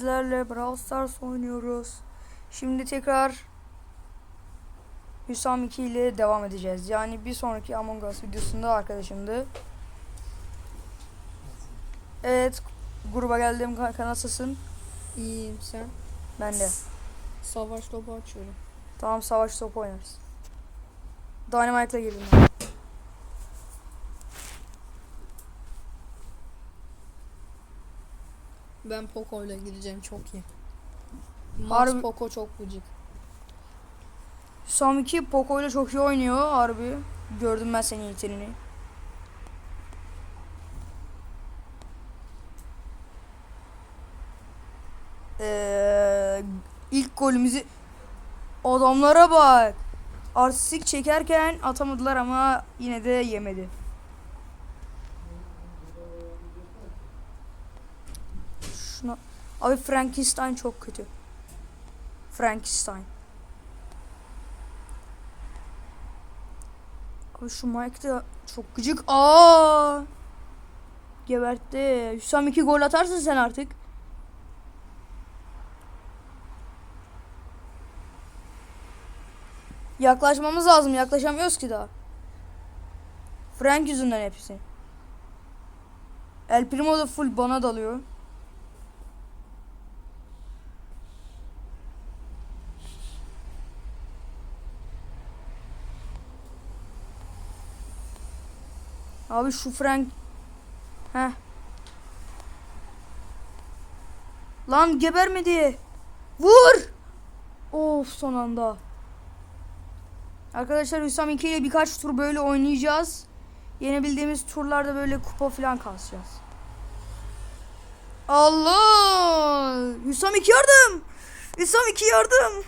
sizlerle Brawl Stars oynuyoruz. Şimdi tekrar Hüsam 2 ile devam edeceğiz. Yani bir sonraki Among Us videosunda arkadaşımdı. Evet, gruba geldim kanka nasılsın? İyiyim sen. Ben de. Savaş topu açıyorum. Tamam savaş topu oynarız. Dynamite'la girdim. ben. Ben Poco ile gideceğim çok iyi. Max Harbi- Poco çok gıcık. 2 Poco ile çok iyi oynuyor harbi. Gördüm ben senin yeteneğini. Ee, ilk golümüzü adamlara bak. Artistik çekerken atamadılar ama yine de yemedi. Abi Frankenstein çok kötü. Frankenstein. Abi şu Mike de çok gıcık. Aa! Gebertti. Hüsam iki gol atarsın sen artık. Yaklaşmamız lazım. Yaklaşamıyoruz ki daha. Frank yüzünden hepsi. El Primo da full bana dalıyor. Abi şu Frank. Heh. Lan gebermedi. Vur. Of son anda. Arkadaşlar Hüsam 2 ile birkaç tur böyle oynayacağız. Yenebildiğimiz turlarda böyle kupa falan kasacağız. Allah! Hüsam 2 yardım! Hüsam 2 yardım!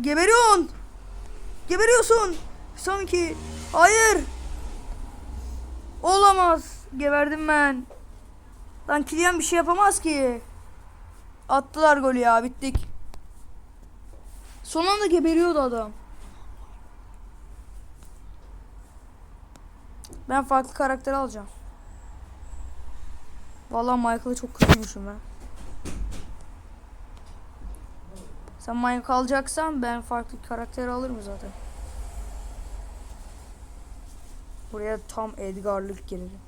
Geberiyorsun! Geberiyorsun! Hüsam 2! Hayır! Olamaz! Geberdim ben. Lan Kylian bir şey yapamaz ki. Attılar golü ya bittik. Son anda geberiyordu adam. Ben farklı karakter alacağım. Vallahi Michael'ı çok kötüymüşüm ben. Sen Michael alacaksan ben farklı karakter alırım zaten. Buraya tam Edgar'lık gelelim.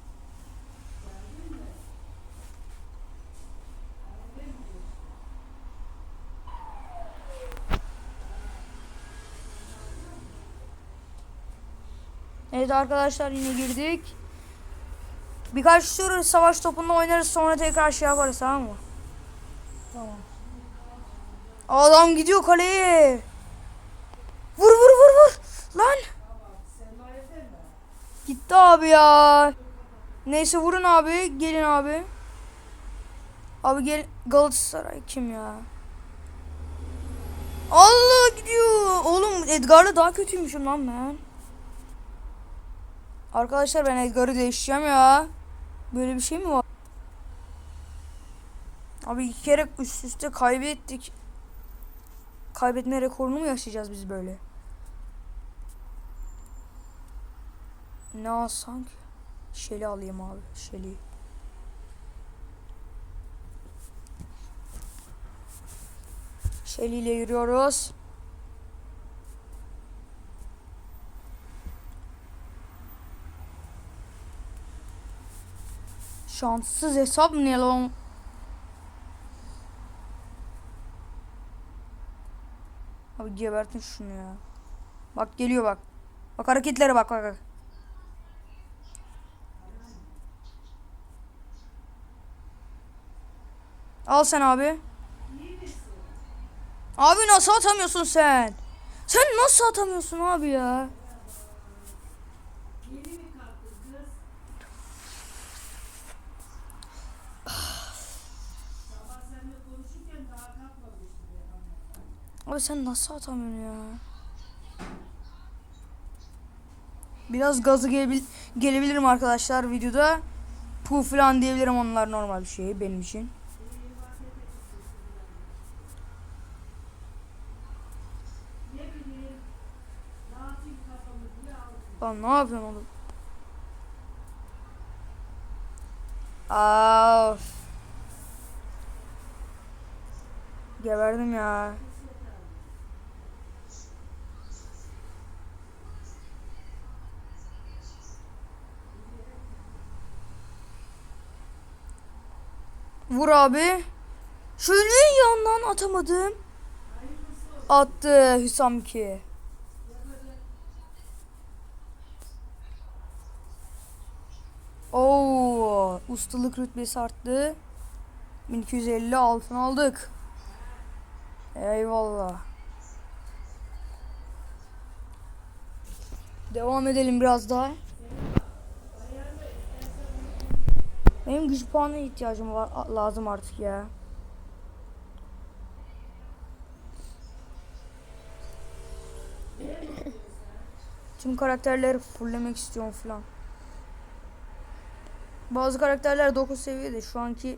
Evet arkadaşlar yine girdik. Birkaç tur savaş topunda oynarız sonra tekrar şey yaparız tamam mı? Tamam. Adam gidiyor kaleye. Vur vur vur vur. Lan. Gitti abi ya. Neyse vurun abi. Gelin abi. Abi gel Galatasaray kim ya? Allah gidiyor. Oğlum Edgar'la daha kötüymüşüm lan ben. Arkadaşlar ben Edgar'ı değişeceğim ya. Böyle bir şey mi var? Abi iki kere üst üste kaybettik. Kaybetme rekorunu mu yaşayacağız biz böyle? Ne alsam ki? Şeli alayım abi. Şeli. Şeli ile yürüyoruz. Şanssız hesap ne lan? Abi gebertin şunu ya. Bak geliyor bak. Bak hareketlere bak bak. bak. Al sen abi. Abi nasıl atamıyorsun sen? Sen nasıl atamıyorsun abi ya? Abi sen nasıl atamıyorsun ya? Biraz gazı gelebil gelebilirim arkadaşlar videoda. Pu falan diyebilirim onlar normal bir şey benim için. Lan ne yapıyorsun oğlum? Of. Geberdim ya. Vur abi. Şöyle yandan atamadım. Attı Hüsam ki. Oo, ustalık rütbesi arttı. 1250 altın aldık. Eyvallah. Devam edelim biraz daha. Benim güç puanına ihtiyacım var lazım artık ya. Tüm karakterleri fulllemek istiyorum falan. Bazı karakterler 9 seviyede. Şu anki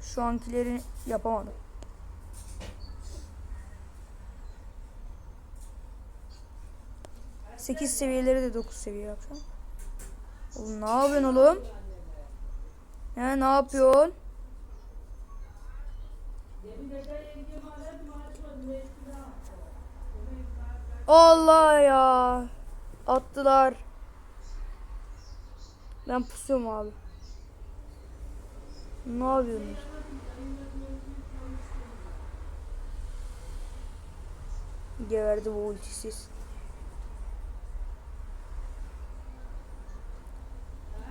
şu ankileri yapamadım. Sekiz seviyeleri de 9 seviye yapacağım. Oğlum ne yapıyorsun oğlum? He ne yapıyorsun? Allah ya. Attılar. Ben pusuyorum abi. Ne yapıyorsunuz? Geverdi bu ultisiz.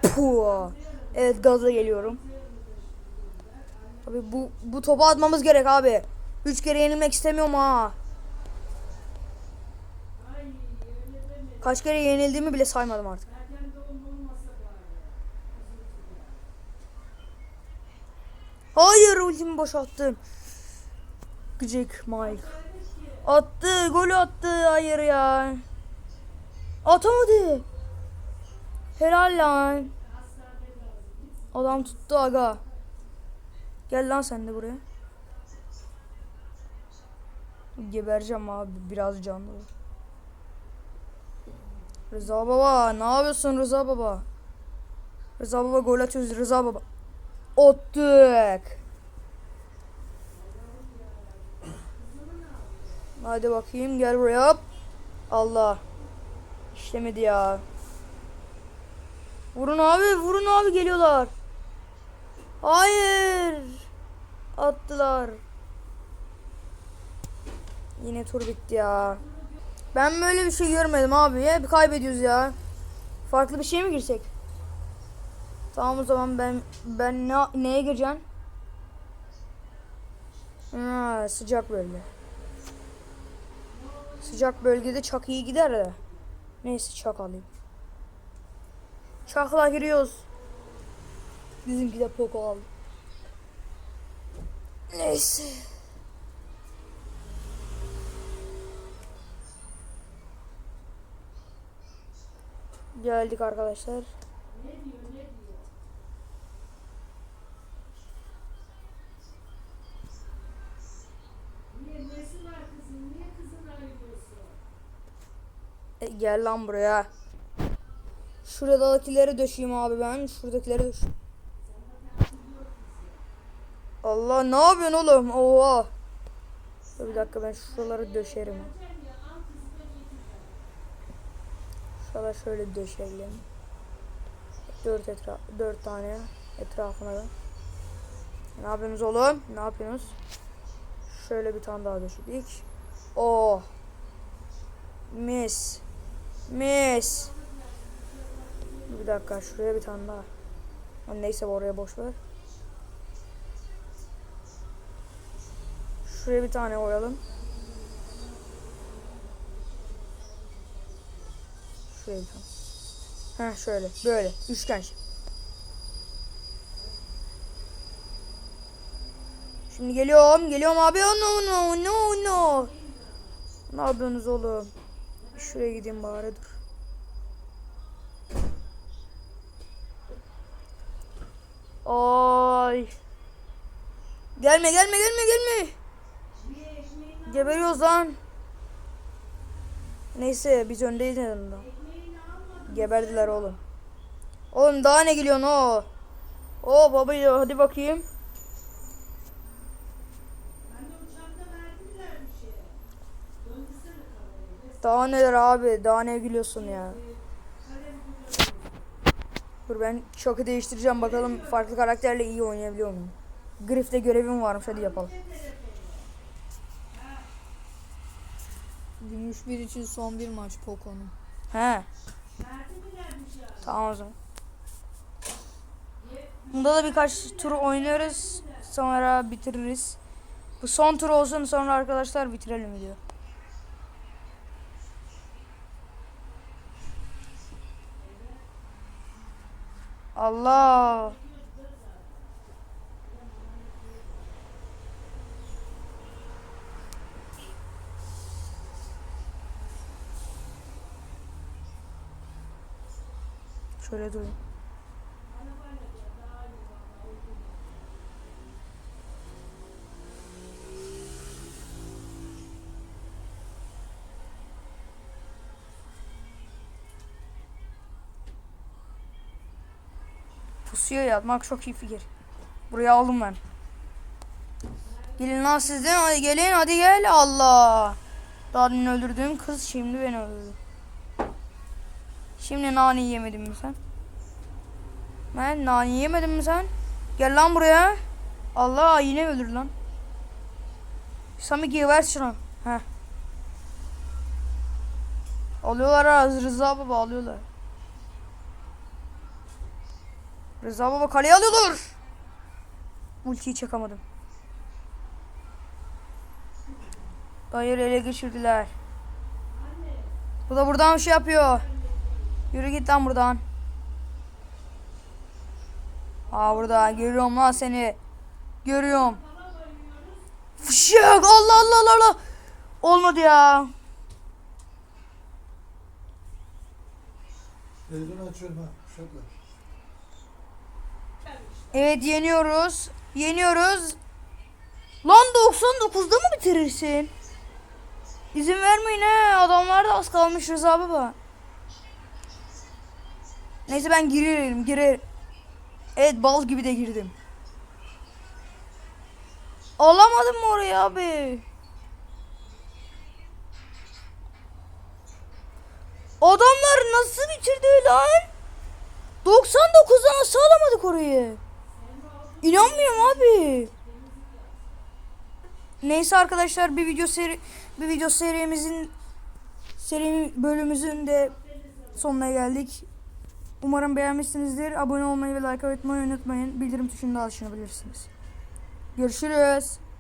Puh. Evet gaza geliyorum. Abi bu bu topu atmamız gerek abi. Üç kere yenilmek istemiyorum ha. Kaç kere yenildiğimi bile saymadım artık. Hayır ultimi boşalttım. Gıcık Mike. Attı, gol attı. Hayır ya. Atamadı. Helal lan. Adam tuttu aga. Gel lan sen de buraya. Gebereceğim abi biraz canlı. Rıza baba ne yapıyorsun Rıza baba? Rıza baba gol atıyoruz Rıza baba. Attık. Hadi bakayım gel buraya. Allah. İşlemedi ya. Vurun abi vurun abi geliyorlar. Hayır. Attılar. Yine tur bitti ya. Ben böyle bir şey görmedim abi ya. Kaybediyoruz ya. Farklı bir şeye mi girsek? Tamam o zaman ben ben ne, neye gireceğim? Ha, sıcak bölge. Sıcak bölgede çak iyi gider de. Neyse çak alayım. Çakla giriyoruz. Bizimki de poko aldı. Neyse. Geldik arkadaşlar. E, gel lan buraya. Şuradakileri döşeyim abi ben. Şuradakileri döş. Allah ne yapıyorsun oğlum? Oha. Bir dakika ben şuraları döşerim. Şuraları şöyle döşeyelim. Dört etra dört tane etrafına da. Ne yapıyorsunuz oğlum? Ne yapıyorsunuz? Şöyle bir tane daha döşedik. Oh. Mis. Mis. Bir dakika şuraya bir tane daha. Ha, Neyse oraya boş ver. Şuraya bir tane koyalım. Şuraya bir tane. Heh şöyle böyle üçgen. Şimdi geliyorum geliyorum abi no no no no. Ne yapıyorsunuz oğlum? Şuraya gideyim bari dur. Ay. Gelme gelme gelme gelme. Geberiyoruz lan. Neyse biz öndeyiz en. Geberdiler oğlum. Oğlum daha ne geliyorsun o? Oo baba hadi bakayım. Daha neler abi? Daha ne gülüyorsun ya? Dur ben şoku değiştireceğim bakalım farklı karakterle iyi oynayabiliyor muyum? Griff'te görevim varmış hadi yapalım. Gümüş bir için son bir maç Poco'nun. He. Tamam o zaman. Bunda da birkaç tur oynuyoruz. Sonra bitiririz. Bu son tur olsun sonra arkadaşlar bitirelim video. Allah. Şöyle durayım. Pusuya yatmak çok iyi fikir. Buraya aldım ben. Gelin lan siz de hadi gelin hadi gel Allah. Daha dün öldürdüğüm kız şimdi beni öldürdü. Şimdi nane yemedin mi sen? Ben nane yemedin mi sen? Gel lan buraya. Allah yine öldür lan. Sami ver şunu. Heh. Alıyorlar ha Rıza baba alıyorlar. Rıza baba kaleye alıyorlar. Ultiyi çakamadım. Dayır ele geçirdiler. Bu da buradan bir şey yapıyor. Yürü git lan buradan. Aa burada görüyorum lan seni. Görüyorum. Fışık Allah Allah Allah Allah. Olmadı ya. Telefonu açıyorum ha. Şaka. Evet yeniyoruz. Yeniyoruz. Lan 99'da mı bitirirsin? İzin vermeyin he. Adamlar da az kalmış Rıza baba. Neyse ben girerim girer. Evet bal gibi de girdim. Alamadım mı orayı abi? Adamlar nasıl bitirdi lan? 99'da nasıl alamadık orayı? İnanmıyorum abi. Neyse arkadaşlar bir video seri bir video serimizin seri bölümümüzün de sonuna geldik. Umarım beğenmişsinizdir. Abone olmayı ve like atmayı unutmayın. Bildirim tuşunu da açabilirsiniz. Görüşürüz.